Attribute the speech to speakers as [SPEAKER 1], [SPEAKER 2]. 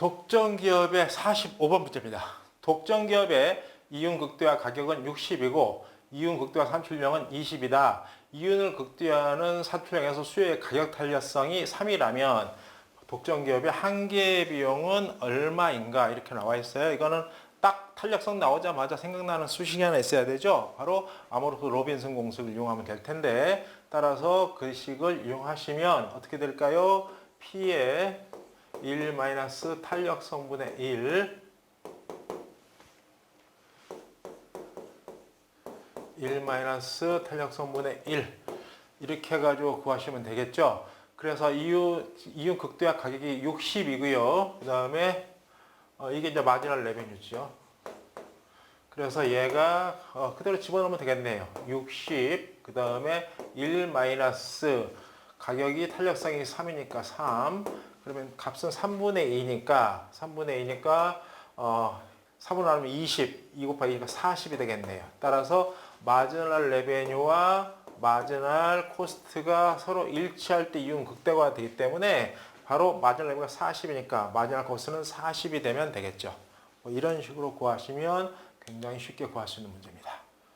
[SPEAKER 1] 독점 기업의 45번 문제입니다. 독점 기업의 이윤 극대화 가격은 60이고 이윤 극대화 산출량은 20이다. 이윤을 극대화하는 산출량에서 수요의 가격 탄력성이 3이라면 독점 기업의 한계 비용은 얼마인가 이렇게 나와 있어요. 이거는 딱 탄력성 나오자마자 생각나는 수식이 하나 있어야 되죠. 바로 아모르프 로빈슨 공식을 이용하면 될 텐데 따라서 그 식을 이용하시면 어떻게 될까요? P의 1 마이너스 탄력 성분의 1 1 마이너스 탄력 성분의 1 이렇게 해가지고 구하시면 되겠죠. 그래서 이윤, 이윤 극대화 가격이 60이고요. 그 다음에 어, 이게 이제 마지널 레베뉴죠. 그래서 얘가 어, 그대로 집어넣으면 되겠네요. 60, 그 다음에 1 마이너스 가격이 탄력성이 3이니까 3. 그러면 값은 3분의 2니까 3분의 2니까 어, 3분의 하면 20, 2 곱하기 2가 40이 되겠네요. 따라서 마지널 레베뉴와 마지널 코스트가 서로 일치할 때 이윤 극대화가 되기 때문에 바로 마지널 레베뉴가 40이니까 마지널 코스트는 40이 되면 되겠죠. 뭐 이런 식으로 구하시면 굉장히 쉽게 구할 수 있는 문제입니다.